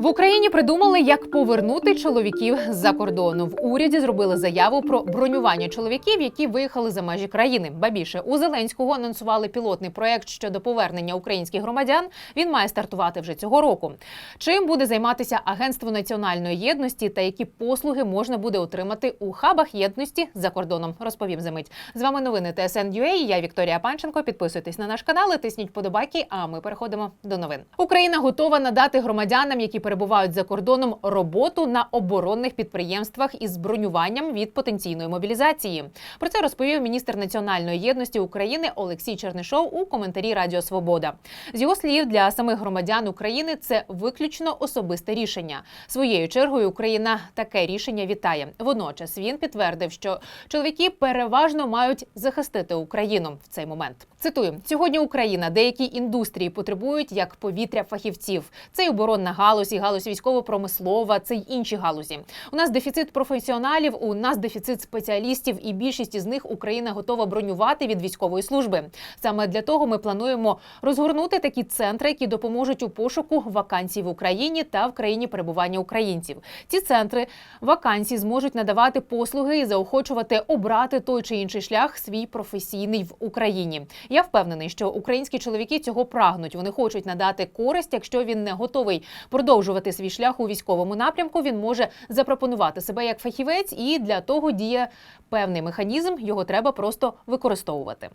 В Україні придумали, як повернути чоловіків з-за кордону. В уряді зробили заяву про бронювання чоловіків, які виїхали за межі країни. Ба більше у Зеленського анонсували пілотний проект щодо повернення українських громадян. Він має стартувати вже цього року. Чим буде займатися Агентство національної єдності та які послуги можна буде отримати у хабах єдності за кордоном? Розповім за мить. З вами новини ТСН.UA. Я Вікторія Панченко. Підписуйтесь на наш канал, і тисніть подобайки. А ми переходимо до новин. Україна готова надати громадянам, які перебувають за кордоном, роботу на оборонних підприємствах із бронюванням від потенційної мобілізації. Про це розповів міністр національної єдності України Олексій Чернишов у коментарі Радіо Свобода. З його слів, для самих громадян України це виключно особисте рішення. Своєю чергою Україна таке рішення вітає. Водночас він підтвердив, що чоловіки переважно мають захистити Україну в цей момент. Цитую: сьогодні Україна деякі індустрії потребують як повітря фахівців. Це й оборонна галузь, галузь військово-промислова, це й інші галузі. У нас дефіцит професіоналів, у нас дефіцит спеціалістів, і більшість із них Україна готова бронювати від військової служби. Саме для того ми плануємо розгорнути такі центри, які допоможуть у пошуку вакансій в Україні та в країні перебування українців. Ці центри вакансій зможуть надавати послуги і заохочувати обрати той чи інший шлях свій професійний в Україні. Я впевнений, що українські чоловіки цього прагнуть. Вони хочуть надати користь. Якщо він не готовий продовжувати свій шлях у військовому напрямку, він може запропонувати себе як фахівець, і для того діє певний механізм. Його треба просто використовувати.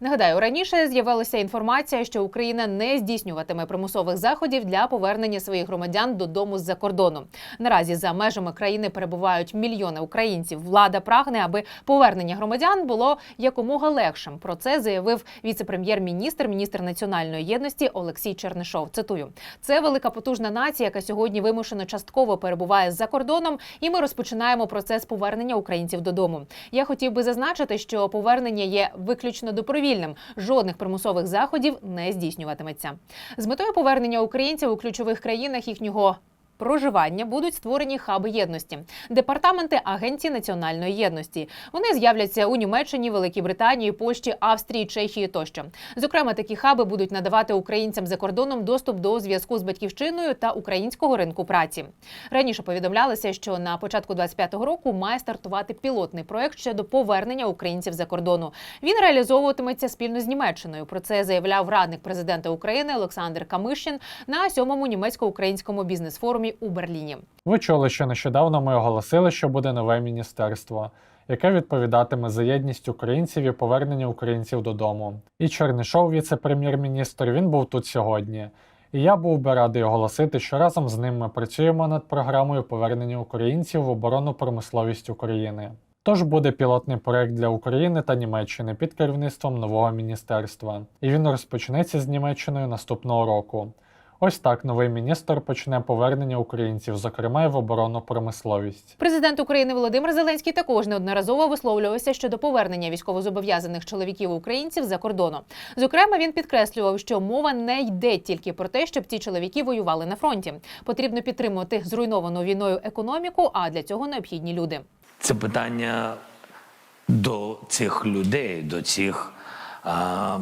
Нагадаю, раніше з'явилася інформація, що Україна не здійснюватиме примусових заходів для повернення своїх громадян додому з-за кордону. Наразі за межами країни перебувають мільйони українців. Влада прагне, аби повернення громадян було якомога легшим. Про це заявив віце-прем'єр-міністр, міністр національної єдності Олексій Чернишов. Цитую: це велика потужна нація, яка сьогодні вимушено частково перебуває за кордоном, і ми розпочинаємо процес повернення українців додому. Я хотів би зазначити, що повернення є виключно добровільним. Жодних примусових заходів не здійснюватиметься. З метою повернення українців у ключових країнах їхнього. Проживання будуть створені хаби єдності, департаменти Агенції національної єдності. Вони з'являться у Німеччині, Великій Британії, Польщі, Австрії, Чехії тощо. Зокрема, такі хаби будуть надавати українцям за кордоном доступ до зв'язку з батьківщиною та українського ринку праці. Раніше повідомлялося, що на початку 25-го року має стартувати пілотний проект щодо повернення українців за кордону. Він реалізовуватиметься спільно з Німеччиною. Про це заявляв радник президента України Олександр Камишин на сьомому німецько-українському бізнес-форумі у Берліні. Ви чули, що нещодавно ми оголосили, що буде нове міністерство, яке відповідатиме за єдність українців і повернення українців додому. І Чернишов, віце-прем'єр-міністр, він був тут сьогодні. І я був би радий оголосити, що разом з ним ми працюємо над програмою повернення українців в оборонну промисловість України. Тож буде пілотний проект для України та Німеччини під керівництвом нового міністерства, і він розпочнеться з Німеччиною наступного року. Ось так новий міністр почне повернення українців, зокрема й в оборонну промисловість. Президент України Володимир Зеленський також неодноразово висловлювався щодо повернення військовозобов'язаних чоловіків українців за кордону. Зокрема, він підкреслював, що мова не йде тільки про те, щоб ці чоловіки воювали на фронті. Потрібно підтримувати зруйновану війною економіку, а для цього необхідні люди. Це питання до цих людей, до цих а,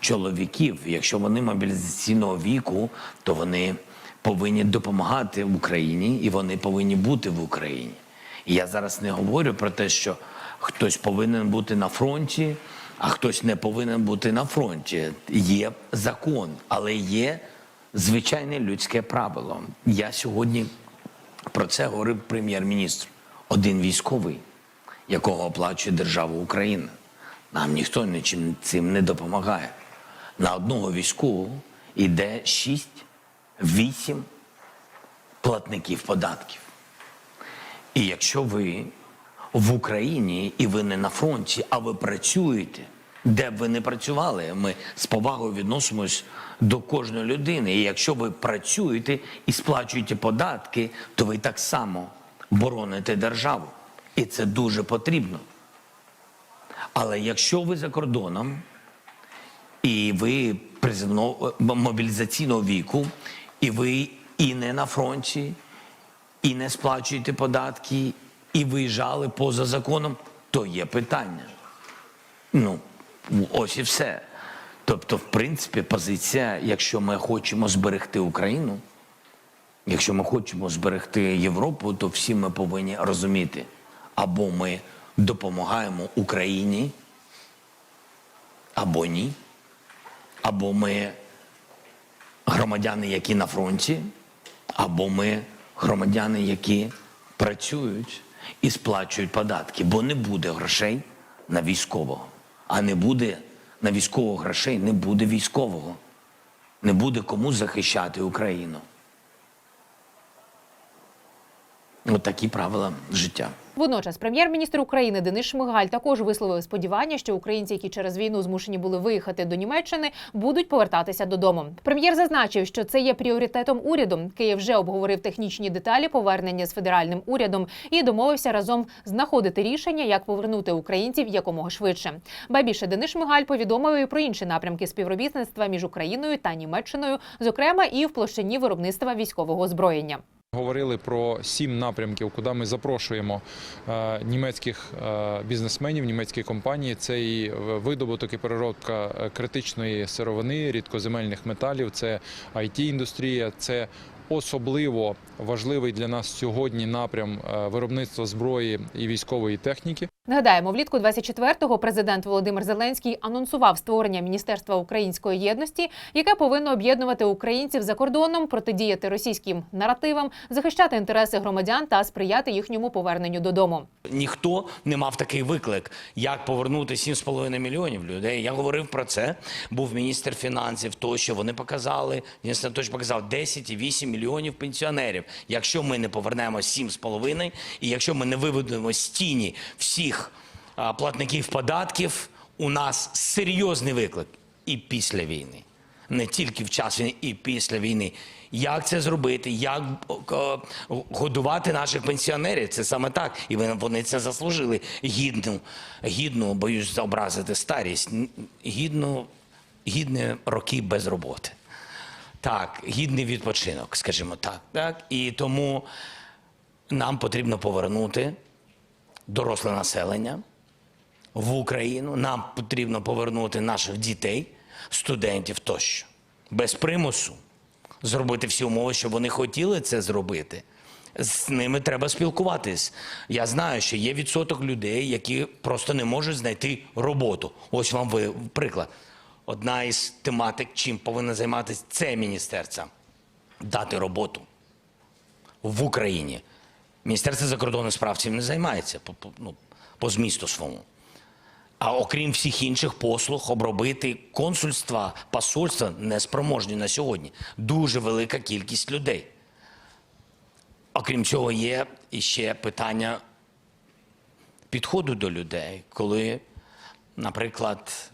чоловіків. Якщо вони мобілізаційного віку, то вони повинні допомагати Україні і вони повинні бути в Україні. І я зараз не говорю про те, що хтось повинен бути на фронті, а хтось не повинен бути на фронті. Є закон, але є звичайне людське правило. Я сьогодні про це говорив прем'єр-міністр. Один військовий, якого оплачує держава Україна. Нам ніхто нічим цим не допомагає. На одного військового йде 6-8 платників податків. І якщо ви в Україні і ви не на фронті, а ви працюєте, де б ви не працювали, ми з повагою відносимось до кожної людини. І якщо ви працюєте і сплачуєте податки, то ви так само бороните державу. І це дуже потрібно. Але якщо ви за кордоном і ви призивного мобілізаційного віку, і ви і не на фронті, і не сплачуєте податки, і виїжджали поза законом, то є питання. Ну, ось і все. Тобто, в принципі, позиція, якщо ми хочемо зберегти Україну, Якщо ми хочемо зберегти Європу, то всі ми повинні розуміти, або ми допомагаємо Україні, або ні, або ми громадяни, які на фронті, або ми громадяни, які працюють і сплачують податки, бо не буде грошей на військового. А не буде на військового грошей, не буде військового. Не буде кому захищати Україну. От такі правила життя. Водночас, прем'єр-міністр України Денис Шмигаль також висловив сподівання, що українці, які через війну змушені були виїхати до Німеччини, будуть повертатися додому. Прем'єр зазначив, що це є пріоритетом уряду. Київ вже обговорив технічні деталі повернення з федеральним урядом і домовився разом знаходити рішення, як повернути українців якомога швидше. Ба більше Денис Шмигаль повідомив і про інші напрямки співробітництва між Україною та Німеччиною, зокрема і в площині виробництва військового озброєння. Говорили про сім напрямків, куди ми запрошуємо е, німецьких е, бізнесменів, німецькі компанії. Це і видобуток і переробка е, критичної сировини, рідкоземельних металів, це it індустрія це особливо важливий для нас сьогодні напрям виробництва зброї і військової техніки. Нагадаємо, влітку 24-го президент Володимир Зеленський анонсував створення Міністерства української єдності, яке повинно об'єднувати українців за кордоном, протидіяти російським наративам, захищати інтереси громадян та сприяти їхньому поверненню додому. Ніхто не мав такий виклик, як повернути 7,5 мільйонів людей. Я говорив про це. Був міністр фінансів. Тощо вони показали. Міністр тощо показав 10,8 мільйонів пенсіонерів. Якщо ми не повернемо 7,5, і якщо ми не виведемо з тіні всіх а, платників податків, у нас серйозний виклик і після війни. Не тільки в час війни, і після війни. Як це зробити? Як годувати наших пенсіонерів? Це саме так. І вони- це заслужили. Гідну, гідну, боюсь образити старість, гідну, гідні роки без роботи. Так, гідний відпочинок, скажімо так. так. І тому нам потрібно повернути доросле населення в Україну. Нам потрібно повернути наших дітей, студентів тощо. Без примусу зробити всі умови, щоб вони хотіли це зробити. З ними треба спілкуватись. Я знаю, що є відсоток людей, які просто не можуть знайти роботу. Ось вам ви приклад. Одна із тематик, чим повинна займатися це міністерство дати роботу в Україні. Міністерство закордонних справ цим не займається по, по, ну, по змісту своєму. А окрім всіх інших послуг, обробити консульства, посольства неспроможні на сьогодні. Дуже велика кількість людей. Окрім цього, є іще питання підходу до людей, коли, наприклад,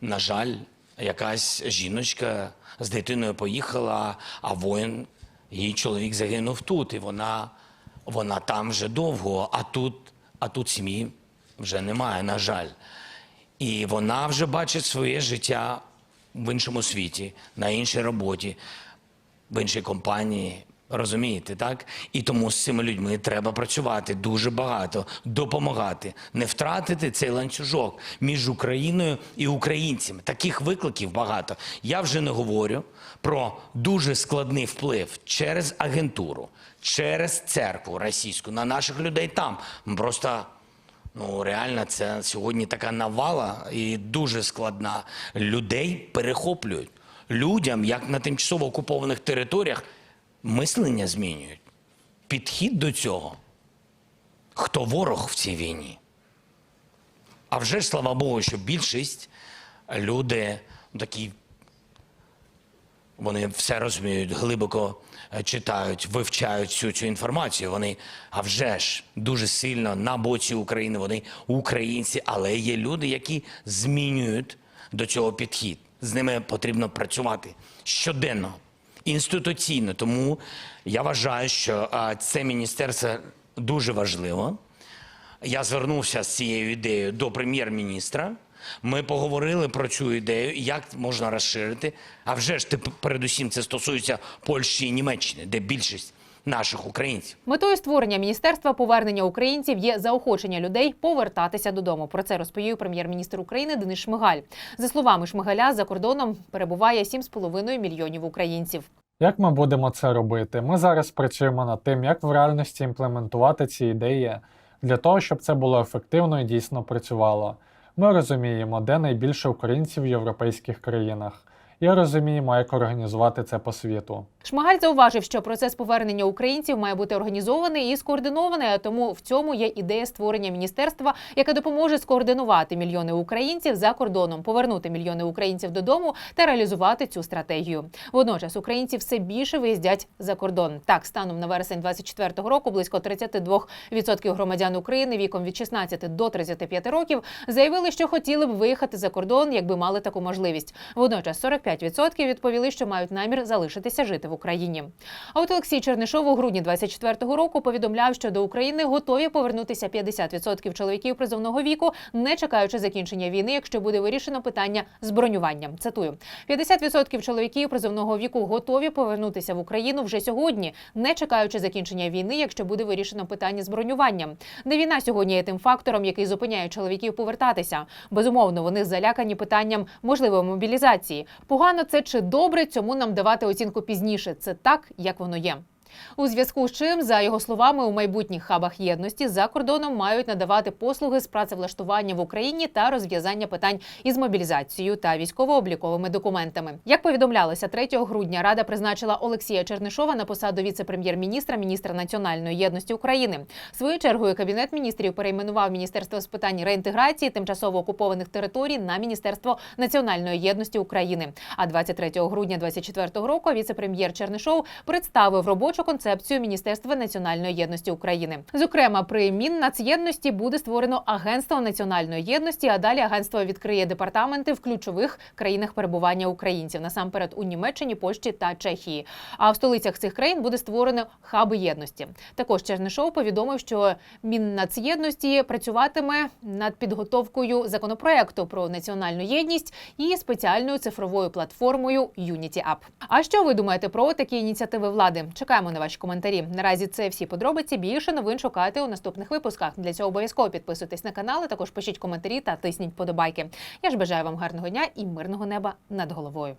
на жаль, якась жіночка з дитиною поїхала, а воїн, її чоловік загинув тут, і вона, вона там вже довго, а тут, а тут сім'ї вже немає, на жаль. І вона вже бачить своє життя в іншому світі, на іншій роботі, в іншій компанії. Розумієте, так? І тому з цими людьми треба працювати дуже багато, допомагати, не втратити цей ланцюжок між Україною і українцями. Таких викликів багато. Я вже не говорю про дуже складний вплив через агентуру, через церкву російську на наших людей там. Просто Ну, реально, це сьогодні така навала і дуже складна. Людей перехоплюють. Людям, як на тимчасово окупованих територіях, мислення змінюють. Підхід до цього. Хто ворог в цій війні? А вже ж, слава Богу, що більшість люди ну, такі вони все розуміють, глибоко е, читають, вивчають всю цю інформацію. Вони, а вже ж, дуже сильно на боці України. Вони українці, але є люди, які змінюють до цього підхід. З ними потрібно працювати щоденно, інституційно. Тому я вважаю, що це міністерство дуже важливо. Я звернувся з цією ідеєю до прем'єр-міністра. Ми поговорили про цю ідею, як можна розширити. А вже ж ти передусім це стосується Польщі і Німеччини, де більшість наших українців. Метою створення міністерства повернення українців є заохочення людей повертатися додому. Про це розповів прем'єр-міністр України Денис Шмигаль. За словами Шмигаля, за кордоном перебуває 7,5 мільйонів українців. Як ми будемо це робити? Ми зараз працюємо над тим, як в реальності імплементувати ці ідеї для того, щоб це було ефективно і дійсно працювало. Ми розуміємо, де найбільше українців в європейських країнах, і розуміємо, як організувати це по світу. Шмигаль зауважив, що процес повернення українців має бути організований і скоординований. А тому в цьому є ідея створення міністерства, яке допоможе скоординувати мільйони українців за кордоном, повернути мільйони українців додому та реалізувати цю стратегію. Водночас українці все більше виїздять за кордон. Так, станом на вересень 24-го року близько 32% громадян України віком від 16 до 35 років заявили, що хотіли б виїхати за кордон, якби мали таку можливість. Водночас 45% відповіли, що мають намір залишитися жити в Україні. А от Олексій Чернишов у грудні 24-го року повідомляв, що до України готові повернутися 50% чоловіків призовного віку, не чекаючи закінчення війни, якщо буде вирішено питання з бронюванням. Цитую: 50% чоловіків призовного віку готові повернутися в Україну вже сьогодні, не чекаючи закінчення війни, якщо буде вирішено питання з бронюванням. Не війна сьогодні є тим фактором, який зупиняє чоловіків повертатися. Безумовно, вони залякані питанням можливої мобілізації. Погано це чи добре, цьому нам давати оцінку пізніше. Це так, як воно є. У зв'язку з чим, за його словами, у майбутніх хабах єдності за кордоном мають надавати послуги з працевлаштування в Україні та розв'язання питань із мобілізацією та військово-обліковими документами. Як повідомлялося, 3 грудня Рада призначила Олексія Чернишова на посаду віце-прем'єр-міністра, міністра національної єдності України. Своєю чергою кабінет міністрів перейменував міністерство з питань реінтеграції тимчасово окупованих територій на міністерство національної єдності України. А 23 грудня 2024 року віце-прем'єр Чернишов представив робочу концепцію Міністерства національної єдності України. Зокрема, при Міннацєдності буде створено агентство національної єдності, а далі агентство відкриє департаменти в ключових країнах перебування українців насамперед у Німеччині, Польщі та Чехії. А в столицях цих країн буде створено хаби єдності. Також Чернишов повідомив, що Міннацєдності працюватиме над підготовкою законопроекту про національну єдність і спеціальною цифровою платформою Unity App. А що ви думаєте про такі ініціативи влади? Чекаємо на ваші коментарі. Наразі це всі подробиці. Більше новин шукайте у наступних випусках. Для цього обов'язково підписуйтесь на канал, а також пишіть коментарі та тисніть подобайки. Я ж бажаю вам гарного дня і мирного неба над головою.